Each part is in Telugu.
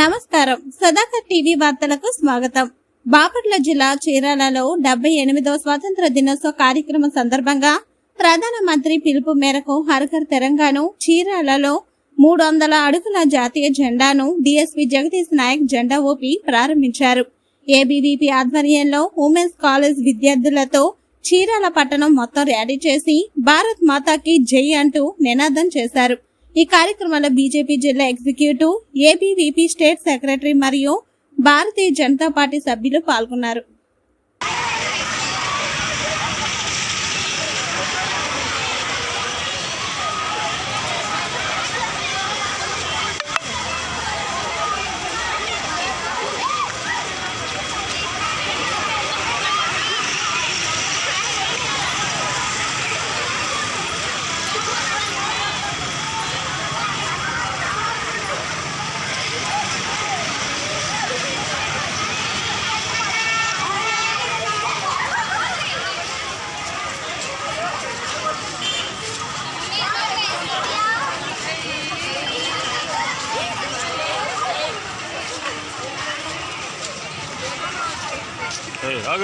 నమస్కారం. సదాకర్ టీవీ వార్తలకు స్వాగతం. బాపట్ల జిల్లా చీరాలలో డెబ్బై ఎనిమిదవ స్వాతంత్ర దినోత్సవ కార్యక్రమం సందర్భంగా ప్రధానమంత్రి పిలుపు మేరకు హర్ఘర్ తెలంగాణ చీరాలలో మూడు వందల అడుగుల జాతీయ జెండాను డిఎస్పీ జగదీష్ నాయక్ జెండా ఊపి ప్రారంభించారు. ఏబీవీపీ ఆధ్వర్యంలో ఉమెన్స్ కాలేజ్ విద్యార్థులతో చీరాల పట్టణం మొత్తం ర్యాలీ చేసి భారత్ మాతాకి జై అంటూ నినాదం చేశారు. ఈ కార్యక్రమంలో బీజేపీ జిల్లా ఎగ్జిక్యూటివ్ ఏబీవీపీ స్టేట్ సెక్రటరీ మరియు భారతీయ జనతా పార్టీ సభ్యులు పాల్గొన్నారు. ಆಗ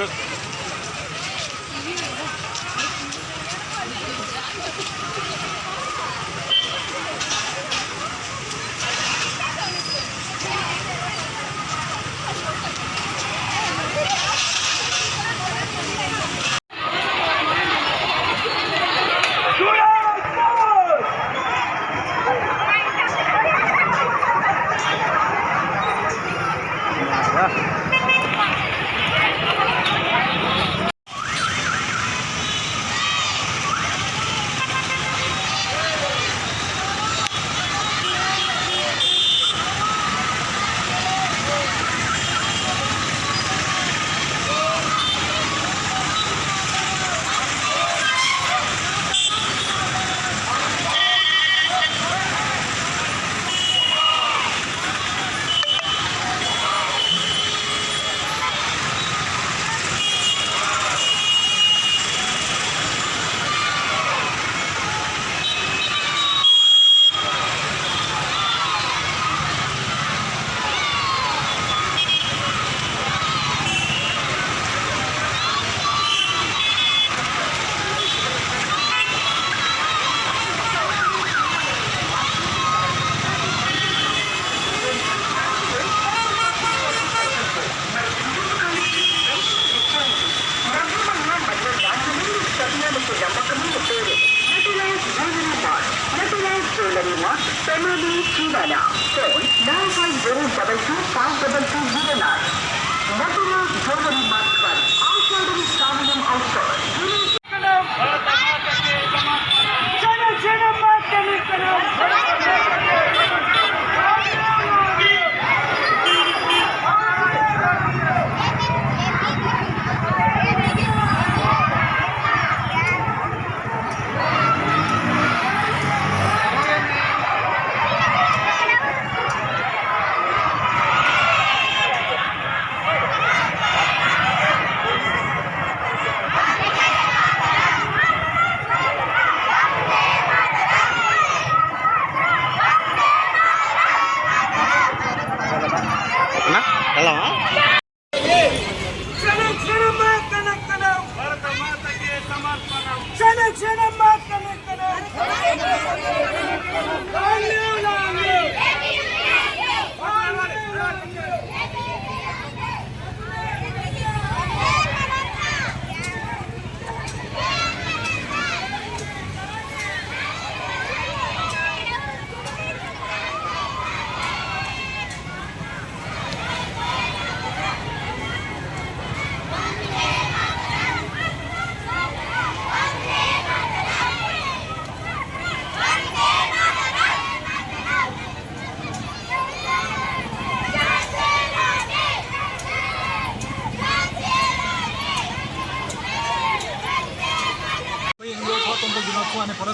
ക്ഷണം ക്ഷണം മാത്രം നിൽക്കണം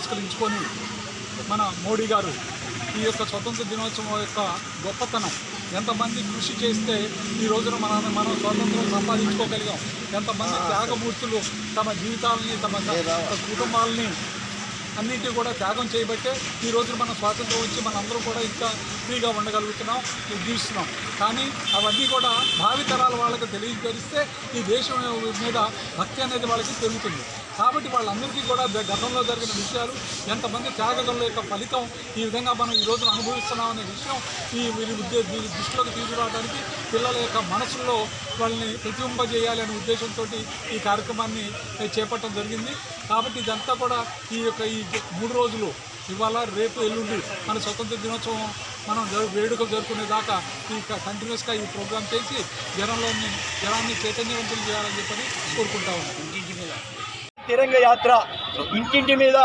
పురస్కరించుకొని మన మోడీ గారు ఈ యొక్క స్వతంత్ర దినోత్సవం యొక్క గొప్పతనం. ఎంతమంది కృషి చేస్తే ఈ రోజున మన మనం స్వాతంత్రం సంపాదించుకోగలిగాం. ఎంతమంది త్యాగమూర్తులు తమ జీవితాలని తమ కుటుంబాలని అన్నింటినీ కూడా త్యాగం చేయబట్టే ఈ రోజున మన స్వాతంత్రం వచ్చి మనందరం కూడా ఇంకా ఫ్రీగా ఉండగలుగుతున్నాం జీవిస్తున్నాం. కానీ అవన్నీ కూడా భావితరాల వాళ్ళకి తెలియజేస్తే ఈ దేశం మీద భక్తి అనేది వాళ్ళకి పెరుగుతుంది కాబట్టి వాళ్ళందరికీ కూడా గతంలో జరిగిన విషయాలు ఎంతమంది త్యాగదుల యొక్క ఫలితం ఈ విధంగా మనం ఈ రోజున అనుభవిస్తున్నాం అనే విషయం ఈ వీరి ఉద్దే వీరి దృష్టిలోకి తీసుకురావడానికి పిల్లల యొక్క మనసుల్లో వాళ్ళని ప్రతిబింబజేయాలి అనే ఉద్దేశంతో ఈ కార్యక్రమాన్ని చేపట్టడం జరిగింది. కాబట్టి ఇదంతా కూడా ఈ యొక్క ఈ మూడు రోజులు ఇవాళ రేపు ఎల్లుండి మన స్వతంత్ర దినోత్సవం మనం వేడుక వేడుకలు జరుపుకునే దాకా ఈ కంటిన్యూస్గా ఈ ప్రోగ్రామ్ చేసి జనంలోని జనాన్ని చైతన్యవంతులు చేయాలని చెప్పని కోరుకుంటా ఉన్నాం. తిరంగ యాత్ర ఇంటింటి మీద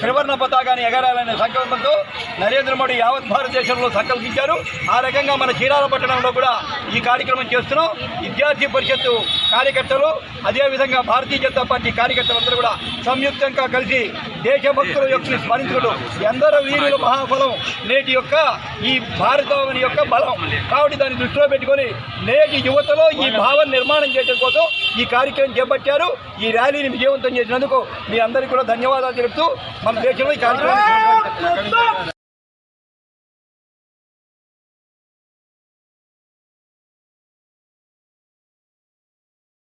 త్రివర్ణ పతాకాన్ని ఎగరాలనే సంకల్పంతో నరేంద్ర మోడీ యావత్ భారతదేశంలో సంకల్పించారు. ఆ రకంగా మన చీరాల పట్టణంలో కూడా ఈ కార్యక్రమం చేస్తున్నాం. విద్యార్థి పరిషత్తు కార్యకర్తలు అదేవిధంగా భారతీయ జనతా పార్టీ కార్యకర్తలందరూ కూడా సంయుక్తంగా కలిసి దేశభక్తుల యొక్క స్మరించుకుంటూ ఎందరో వీరుల మహాఫలం నేటి యొక్క ఈ భారతవని యొక్క బలం. కాబట్టి దాన్ని దృష్టిలో పెట్టుకొని నేటి యువతలో ఈ భావన నిర్మాణం చేయడం కోసం ఈ కార్యక్రమం చేపట్టారు. ఈ ర్యాలీని విజయవంతం చేసినందుకు మీ అందరికీ కూడా ధన్యవాదాలు తెలుపుతూ మన దేశంలో ఈ కార్యక్రమం